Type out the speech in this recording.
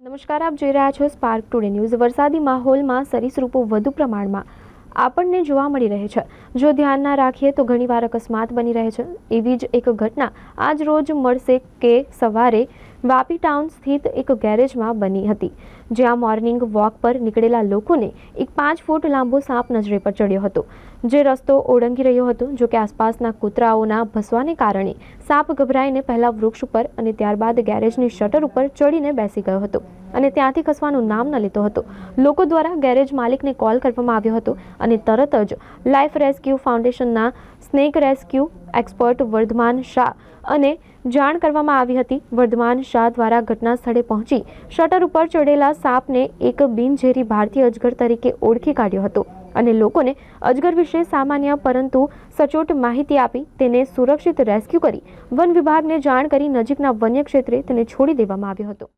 નમસ્કાર, આપ જોઈ રહ્યા છો સ્પાર્ક ટુડે ન્યૂઝ વરસાદી માહોલમાં સરીસૃપો વધુ પ્રમાણમાં આપણને જોવા મળી રહે છે. જો ધ્યાન ના રાખીએ તો ઘણીવાર અકસ્માત બની રહે છે. એવી જ એક ઘટના આજ રોજ મળશે કે સવારે વાપી ટાઉન સ્થિત એક ગેરેજમાં બની હતી, જ્યાં મોર્નિંગ વોક પર નીકળેલા લોકોને એક પાંચ ફૂટ લાંબો સાપ નજરે પર ચડ્યો હતો, જે રસ્તો ઓળંગી રહ્યો હતો, જો કે આસપાસના કૂતરાઓના ભસવાને કારણે સાપ ગભરાઈને પહેલા વૃક્ષ ઉપર અને ત્યારબાદ ગેરેજની શટર ઉપર ચડીને બેસી ગયો હતો અને ત્યાંથી ખસવાનું નામ ન લેતો હતો. લોકો દ્વારા ગેરેજ માલિકને કોલ કરવામાં આવ્યો હતો અને તરત જ લાઈફ રેસ્ક્યુ ફાઉન્ડેશનના snake rescue expert Vardhaman Shah અને જાણ કરવામાં આવી હતી. વર્ધમાન શાહ દ્વારા ઘટના સ્થળે પહોંચી શટર ઉપર ચડેલા સાપને એક બિનઝેરી ભારતીય અજગર તરીકે ઓળખી કાઢ્યો હતો અને લોકોને અજગર વિશે સામાન્ય પરંતુ સચોટ માહિતી આપી તેને સુરક્ષિત રેસ્ક્યુ કરી વન વિભાગને જાણ કરી નજીકના વન્ય ક્ષેત્રે તેને છોડી દેવામાં આવ્યો હતો.